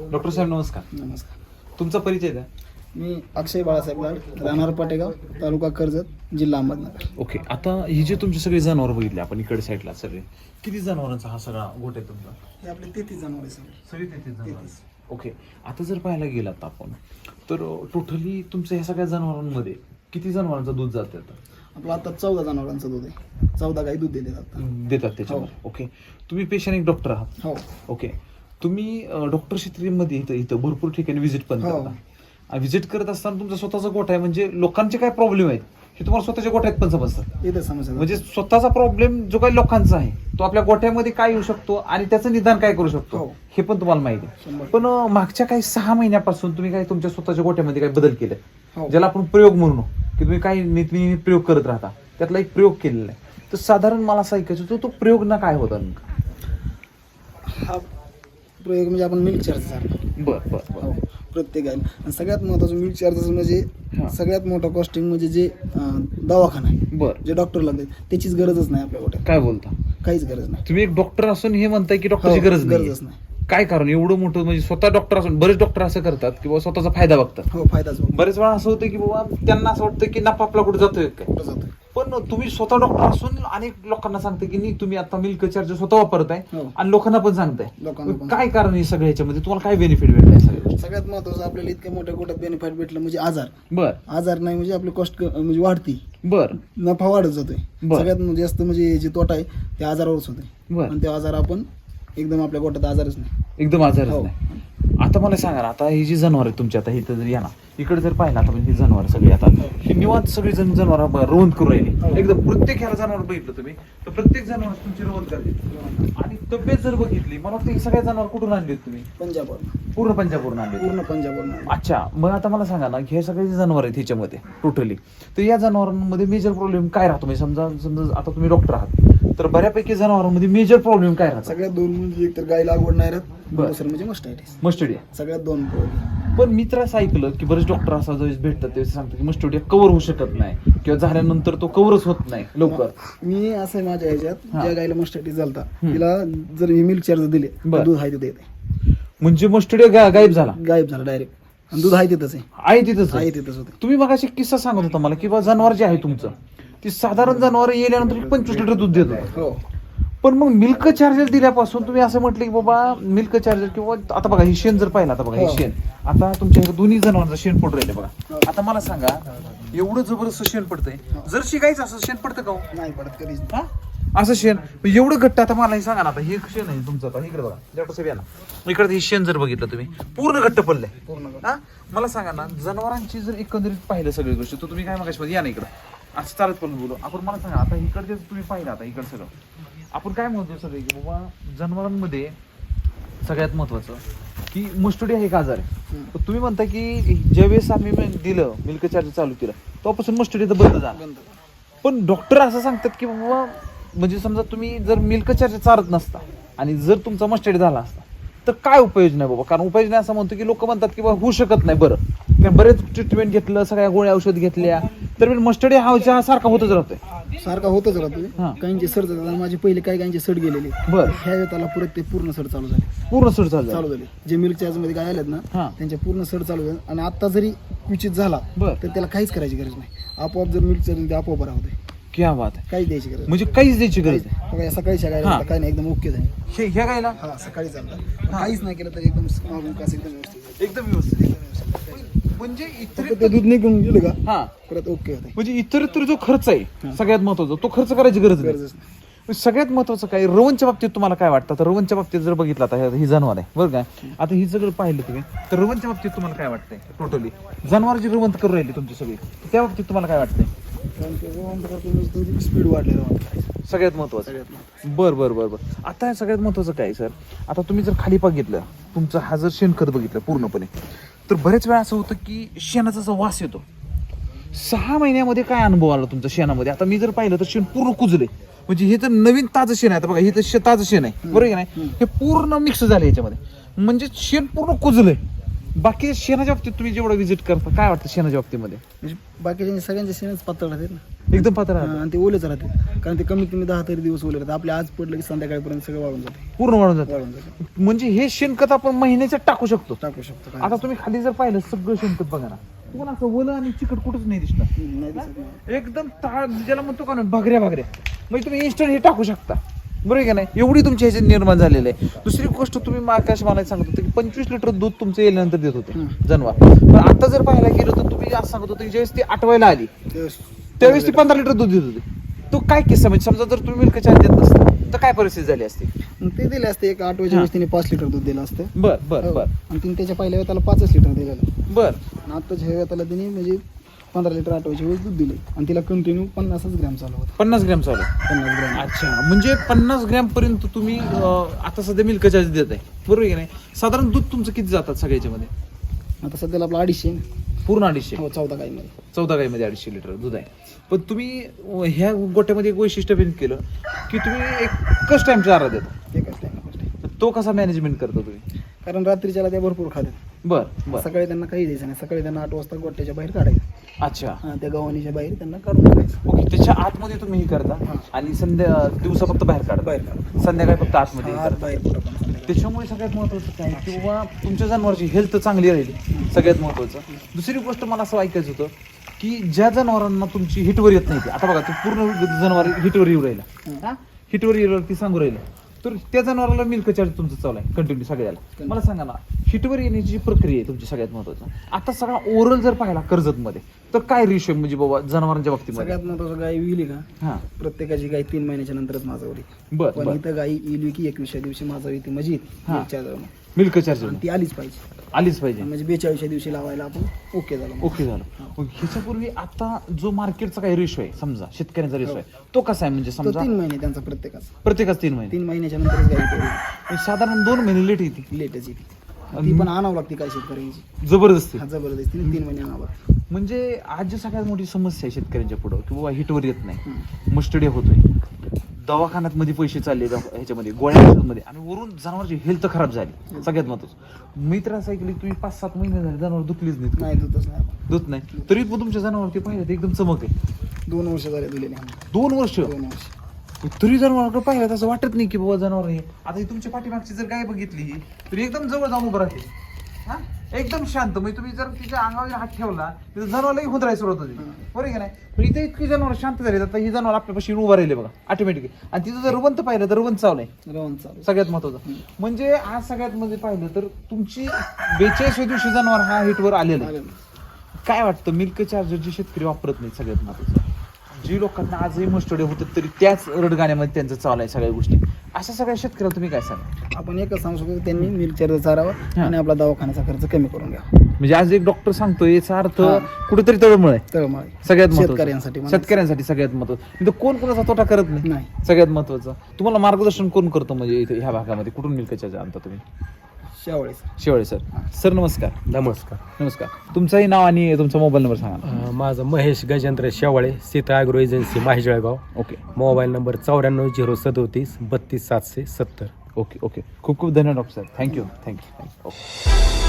Doctor साहेब नमस्कार. नमस्कार. तुमचा परिचय द्या. मी अक्षय बाळासाहेब लाड राहणार पाटेगाव तालुका कर्जत जिल्हा अहमदनगर. ओके आता ही जे तुमचे सगळे जनावर बघितले आपण इकडे साईडला सगळे किती जनावरांचा हा सगळा गोट आहे तुमचा? हे आपले तेहतीस जनावरे सगळे. सगळे तेहतीस ओके आता जर पाहायला गेलात आपण तर टोटली तुमच्या ह्या सगळ्या जनावरांमध्ये किती जनावरांचं दूध जातं आता? आपलं आता चौदा जनावरांचं दूध आहे. चौदा गाई दूध देते आता. देतात त्याच्यावर. ओके तुम्ही पेशंट एक डॉक्टर आहात. हो. ओके तुम्ही डॉक्टर क्षेत्रीमध्ये इथं इथं भरपूर ठिकाणी व्हिजिट पण हो. करता व्हिजिट करत असताना तुमचा स्वतःचा गोठा आहे म्हणजे लोकांचे काय प्रॉब्लेम आहेत हे तुम्हाला स्वतःच्या गोठ्यात पण समजतात म्हणजे स्वतःचा प्रॉब्लेम जो काही लोकांचा आहे तो आपल्या गोठ्यामध्ये काय येऊ शकतो आणि त्याचं निदान काय करू शकतो हो. हे पण तुम्हाला माहिती आहे. पण मागच्या काही सहा महिन्यापासून तुम्ही काय तुमच्या स्वतःच्या गोठ्यामध्ये काही बदल केले हो. ज्याला आपण प्रयोग म्हणू की तुम्ही काही नेहमी प्रयोग करत राहता त्यातला एक प्रयोग केलेला आहे तर साधारण मला असं ऐकायचं होतं तो प्रयोग ना काय होता नेमका? प्रयोग म्हणजे आपण मिल्क चार्ज सारखा. बर बर हो प्रत्येक गायला आणि सगळ्यात महत्वाचं मिल्क चार्जेस म्हणजे हा. सगळ्यात मोठं कॉस्टिंग म्हणजे जे अं, दवाखाना आहे. बर. जे डॉक्टर लागते त्याचीच गरजच नाही आपल्या गोट्यात काय बोलता? काहीच गरज नाही. तुम्ही एक डॉक्टर असून हे म्हणताय की डॉक्टरची हो, गरज नाही गरजच नाही. काय कारण? एवढं मोठं म्हणजे स्वतः डॉक्टर असून बरेच डॉक्टर असं करतात की बाबा स्वतःचा फायदा बघतात. हो फायदाच बरेच वेळा असं होतं की बाबा त्यांना असं वाटतं की नफा आपला कुठे जातोय काय? कुठं जातोय? पण तुम्ही स्वतः डॉक्टर असून अनेक लोकांना सांगता की नाही तुम्ही आता मिल्क चार्ज स्वतः वापरताय हो. आणि लोकांना पण सांगताय. लोकांना पण. काय कारण आहे सगळ्या ह्याच्यामध्ये तुम्हाला काय बेनिफिट भेटलाय सगळं सगळ्यात महत्वाचं आपल्याला इतक्या मोठ्या गोट्यात बेनिफिट भेटलं म्हणजे आजार. बर. आजार नाही म्हणजे आपली कॉस्ट म्हणजे वाढती. बर. नफा वाढत जातोय. बरं. सगळ्यात जास्त म्हणजे जे तोटा आहे ते आजारावरच होते बर. आणि ते आजार आपण एकदम आपल्या गोट्यात आजारच नाही. एकदम आजारच हो. नाही. आता मला सांगा ना, आता ही जी जनावर आहेत तुमची आता इथं जर या ना इकडे जर पाहिलं आता म्हणजे ही जनावर सगळी आता ही निवांत सगळी जण जनावर रोवंत करू. राहिली. एकदम प्रत्येक ह्याला जनावर बघितलं तुम्ही तर प्रत्येक जनावर तुमची रोवंत करते आणि तब्येत जर बघितली मला वाटतं ही सगळ्या जनावर कुठून आणली तुम्ही? पंजाबवर पूर्ण पंजाबवरून आणली पूर्ण पंजाबवर अच्छा मग आता मला सांगा ना हे सगळे जे जनावर आहेत ह्याच्यामध्ये टोटली तर या जनावरांमध्ये मेजर प्रॉब्लेम काय राहतो? म्हणजे समजा समजा आता तुम्ही डॉक्टर आहात. तर बऱ्यापैकी जनावरांमध्ये मेजर प्रॉब्लेम काय राहतो सगळ्यात दोन म्हणजे एक तर गाय लागवड नाही राहत बरं. दुसरं म्हणजे मस्टायटिस मस्टडिया सगळ्यात दोन problem. पण मी असं ऐकलं की बरेच डॉक्टर असा ज्यावेळेस भेटतात त्यावेळेस सांगतात की मस्टोडिया कव्हर होऊ शकत नाही किंवा झाल्यानंतर तो कव्हरच होत नाही लवकर मी असं आहे माझ्या ह्याच्यात हा. ज्या गायला मस्टायटिस झालता हम्म. तिला जर मी मिल्क चार्ज दिले तर बरं. दूध आहे तिथे येते म्हणजे मस्टोडिया गा गायब झाला गायब झाला डायरेक्ट आणि दूध आहे तिथंच आहे आहे तिथंच आहे आहे. तिथंच होते तुम्ही मग किस्सा सांगत होता मला की बा जनावर जे आहे तुमचं ती साधारण जनावर येल्यानंतर पंचवीस लिटर दूध देत होतं. हो पण मग मिल्क चार्जर दिल्यापासून तुम्ही असं म्हटलं की बाबा मिल्क चार्जर किंवा आता बघा ही शेण जर पाहिलं आता बघा हे हो. शेण आता तुमच्या इकडे दोन्ही जनावरांचं शेण पडू राहिले बघा. आता मला सांगा एवढं जबरदस्त शेण पडतंय जर शिकायचं असं शेण पडतं का हो? नाही पडत कधीच. हा? असं शेण मग एवढं घट्ट आता मला हे सांगा ना आता हे शेण आहे तुमचं आता इकडे बघा डॉक्टर साहेब या ना इकडे हे शेण जर बघितलं तुम्ही पूर्ण घट्ट पडलंय पूर्ण. हा मला सांगा ना जनावरांची जर एकंदरीत पाहिलं सगळी गोष्टी तर तुम्ही काय मागाशी या ना इकडं असं चालत पण बोलू. आपण मला सांगा आता इकडचे तुम्ही पाहिलं आता इकडं सगळं. आपण काय म्हणतो सगळे की बाबा जनावरांमध्ये सगळ्यात महत्वाचं की मस्टडी हा एक आजार आहे. तर तुम्ही म्हणता की ज्यावेळेस आम्ही दिलं मिल्क चार्ज चालू केलं तेव्हापासून मस्टडीचं बंद झालं. पण डॉक्टर असं सांगतात की बाबा म्हणजे समजा तुम्ही जर मिल्क चार्ज चारत नसता आणि जर तुमचा मस्टडी झाला असता तर काय उपाययोजना आहे बाबा? कारण उपाययोजना असं म्हणतो की लोक म्हणतात की बाबा होऊ शकत नाही बरं. कारण बरेच ट्रीटमेंट घेतलं सगळ्या गोळ्या औषध घेतल्या तर मस्टडी हा हा सारखा होतच राहतोय. सारखा होतच हा. राहतो काहींचे सड जातात माझे पहिले काही काहींचे सड गेलेले. बरं. ह्या वेळेला परत ते पूर्ण सड चालू झाले. पूर्ण सुट चालू चालू झाले. जे मिल्क चार्जमध्ये काय आलेत ना हा. त्यांच्या पूर्ण सड चालू झाले. आणि आता जरी क्वचित झाला बर. तर त्याला काहीच करायची गरज नाही. आपोआप जर मिल्क चार्ज आपोआप बरा होते क्या बात आहे. काहीच द्यायची गरज म्हणजे काहीच द्यायची गरज नाही नाही. बघा, सकाळी सकाळी हा. काही नाही एकदम ओके झाले. हे ह्या गायला? हा सकाळी चालतात काहीच नाही केलं तर एकदम मागून कास एकदम व्यवस्थित एकदम व्यवस्थित एकदम व्यवस्थित. म्हणजे इतर ते दूध निघून गेलं का? हा. परत ओके होते म्हणजे इतरत्र जो खर्च आहे. सगळ्यात महत्त्वाचा तो खर्च करायची गरज नाही. गरजच नाही. सगळ्यात महत्वाचं काय रवनच्या बाबतीत तुम्हाला काय वाटतं? तर रवनच्या बाबतीत जर बघितलं आता हे- जनावर आहे बरं काय आता ही सगळं पाहिलं तुम्ही तर रवनच्या बाबतीत तुम्हाला काय वाटतंय टोटली जनावर जी रवंत करू राहिली तुमची सगळी त्या बाबतीत तुम्हाला काय वाटतंय? कारण ते जेवण करतो म्हणजे स्पीड वाढली करायचं. सगळ्यात महत्वाचं. सगळ्यात महत्त्वाचं. बर बर बर बर. आता सगळ्यात महत्वाचं काय सर? आता तुम्ही जर खाली बघितलं तुमचं हा जर शेणखत बघितलं पूर्णपणे तर बरेच वेळा असं होतं की शेणाचा जो वास येतो. सहा महिन्यामध्ये काय अनुभव आला तुमच्या शेणामध्ये? आता मी जर पाहिलं तर शेण पूर्ण कुजले. म्हणजे हे तर नवीन ताजं शेण आहे. आता बघा हे तर शे- ताजं शेण आहे. बरोबर नाही? हे पूर्ण मिक्स झालं याच्यामध्ये. म्हणजे शेण पूर्ण कुजलंय बाकी शेणाच्या बाबतीत तुम्ही जेवढं व्हिजिट करता काय वाटतं शेणाच्या बाबतीमध्ये? म्हणजे बाकीच्या सगळ्यांचे शेणच पातळ राहतात ना? एकदम पात्र हा, आणि ते ओलेच राहते कारण ते कमीत कमी दहा तरी दिवस ओले राहतात. आपले आज पडलं की संध्याकाळपर्यंत सगळं वाळून जाते. पूर्ण वाढून जातं. वाळून जाते. म्हणजे हे शेणखत आपण महिन्याचं टाकू शकतो. टाकू शकतो काय आता तुम्ही खाली जर पाहिलं सगळं शेणखत बघा ना. तुम्हाला असं आणि चिकट कुठंच नाही दिसणार. नाही दिसत नाही. एकदम ताळ ज्याला म्हणतो का ना भागऱ्या भागऱ्या. म्हणजे तुम्ही इन्स्टंट हे टाकू शकता. बरोबर आहे का नाही? एवढी तुमची ह्याच्यात निर्माण झालेलं आहे. दुसरी गोष्ट तुम्ही मागाशी मला एक सांगत होते की पंचवीस लिटर दूध तुमचं येल्यानंतर देत होते. जनावर पण आता जर पाहायला गेलो तर तुम्ही असं सांगत होते की ज्यावेळेस ती आठवायला आली. ते- त्यावेळेस ती पंधरा लिटर दूध देत होते. तो काय किस्सा? म्हणजे समजा जर तुम्ही मिल्क चार्ज देत नसता तर काय परिस्थिती झाली असती? मग ते दिले असते एक आठव्याच्या वेळेस तिने पाच लिटर दूध दिलं असतं. बर बर हो. बर. आणि तिने त्याच्या पहिल्या वेळेला पाचच लिटर दिलेलं. बर. आणि आत्ताच्या ह्या त्याला तिने म्हणजे पंधरा लिटर आठवायच्या वेळेस दूध दिले. आणि तिला कंटिन्यू पन्नासच ग्रॅम चालू होतं. पन्नास ग्रॅम चालू. पन्नास ग्रॅम. अच्छा. म्हणजे पन्नास ग्रॅम पर्यंत तुम्ही अं, आता सध्या मिल्क चार्ज देत आहे. बरोबर आहे की नाही? साधारण दूध तुमचं किती जातात सगळ्याच्या मध्ये? आता सध्याला आपला अडीचशे. पूर्ण अडीचशे. हो चौदा गाईमध्ये चौदा गाईमध्ये अडीचशे लिटर दूध आहे. पण तुम्ही ह्या गोट्यामध्ये एक वैशिष्ट्य बिन केलं की तुम्ही एकच टाइम चारा देता एकच टाइम तो कसा मॅनेजमेंट करता तुम्ही? कारण रात्रीच्याला त्या भरपूर खातात. बर बर. सकाळी त्यांना काही द्यायचं नाही. सकाळी त्यांना आठ वाजता गोट्याच्या बाहेर काढायचं. अच्छा. हा, त्या गव्हाणीच्या बाहेर त्यांना काढून टाकायचं. ओके त्याच्या आतमध्ये तुम्ही हे करता. आणि संध्या दिवसा फक्त बाहेर काढता? बाहेर काढा संध्याकाळी फक्त आतमध्ये हे आत करता. बाहेर कुठं पण संध्याकाळी. त्याच्यामुळे सगळ्यात महत्वाचं काय की बाबा तुमच्या जनावरची हेल्थ चांगली राहिली सगळ्यात महत्वाचं दुसरी गोष्ट मला असं ऐकायचं होतं की ज्या जनावरांना तुमची हिटवर येत नाही ती, आता बघा ते पूर्ण जनावर हिटवर येऊ राहिला. हिटवर येऊ ती सांगू राहिलं. तर त्या जनावराला मिल्क चार्ज तुमचं चालू आहे कंटिन्यू सगळ्याला. मला सांगा ना हिटवर येण्याची जी प्रक्रिया आहे तुमची सगळ्यात महत्वाचं आता सगळा ओरल जर पाहिला कर्जत मध्ये तर काय रेशो म्हणजे बाबा जनावरांच्या बाबतीमध्ये? सगळ्यात महत्वाचं गाय विली का हा. प्रत्येकाची गाय तीन महिन्याच्या नंतरच माझा बर पण बर. इथं गाई येईल की एकविसच्या दिवशी माझा. हा. मिरच्या जाऊन. मिल्क चार्ज आणि ती आलीच पाहिजे. आलीच पाहिजे. म्हणजे बेचाळीसच्या दिवशी लावायला आपण ओके झालं ओके झालं. मग ह्याच्यापूर्वी आता जो मार्केटचा काही रेशो आहे समजा शेतकऱ्यांचा रेशो आहे तो कसा आहे? म्हणजे तो समजा तीन महिने त्यांचा प्रत्येकाचा. प्रत्येकाच तीन महिने. तीन महिन्याच्या नंतरच म्हणजे साधारण दोन महिने लेट येते. लेटच येते. ती पण आणावं लागते काय शेतकऱ्यांची. जबरदस्ती. हा जबरदस्ती. तीन महिने आणावं लागतं. म्हणजे आज जी सगळ्यात मोठी समस्या आहे शेतकऱ्यांच्या पुढं की बाबा हिटवर येत नाही. मस्टडी होतोय. दवाखान्यात मध्ये पैसे चालले दवा- ह्याच्यामध्ये गोळ्या मध्ये आणि वरून जनावरची हेल्थ खराब झाली. सगळ्यात महत्वाचं. मी तर असं ऐकलं की तुम्ही पाच सात महिने झाले जनावर दुखलीच नाहीत. नाही दूधच नाही आपण. दूध नाही. तरी पण तुमच्या जनावरती पाहिलं ते एकदम चमक आहे. दोन वर्ष झाले दिलेले आम्ही. दोन वर्ष? दोन वर्ष. तरी जनावर पाहिलं तसं वाटत नाही की बाबा जनावर हे. आता ही तुमच्या पाठीमागची जर गाय बघितली तरी एकदम जवळ जाऊन उभं राहते हा? एकदम शांत. म्हणजे तुम्ही जर तिच्या अंगावर हात ठेवला तर जनावरलाही हुंदरायला सुरुवात होती. बरोबर का नाही? पण इथे इतकी जनावर शांत झाली आता ही जनावर आपल्यापाशी उभा राहिले बघा ऑटोमॅटिकली आणि तिथं जर रुबंत पाहिलं तर रुबंत चावलंय. चालू सगळ्यात महत्वाचं. म्हणजे आज सगळ्यात मध्ये पाहिलं तर तुमची बेचाळीसव्या दिवशी जनावर हा हिटवर आलेला आहे. काय वाटतं मिल्क चार्जर जे शेतकरी वापरत नाही सगळ्यात महत्वाचं? जी लोकांना आजही मस्टडी होतात तरी त्याच रडगाण्यामध्ये त्यांचं चालू आहे सगळ्या गोष्टी. अशा सगळ्या शेतकऱ्याला तुम्ही काय सांगा? आपण एकच सांगू शकतो त्यांनी मिल्क चार्जर चारावा. आणि आपला दवाखान्याचा खर्च कमी करून घ्या म्हणजे आज एक डॉक्टर सांगतोय याचा अर्थ. कुठेतरी तळमळ आहे. तळमळ सगळ्यात शेतकऱ्यांसाठी. शेतकऱ्यांसाठी सगळ्यात महत्वाचं इथं कोण कोणाचा तोटा करत नाही? नाही. सगळ्यात महत्वाचं तुम्हाला मार्गदर्शन कोण करतो म्हणजे इथे ह्या भागामध्ये? कुठून मिल्क चार्जर आणता तुम्ही? शेवाळे शेवाळे सर. सर नमस्कार. नमस्कार. नमस्कार. तुमचंही नाव आणि तुमचा मोबाईल नंबर सांगा अं, माझं Mahesh Gajendra Shewale Sita agro agency Mahijalgaon okay. Mobile number चौऱ्याण्णव झिरो सदोतीस बत्तीस सातशे सत्तर. Okay okay. खूप खूप धन्यवाद doctor Saheb. Thank you thank you thank you okay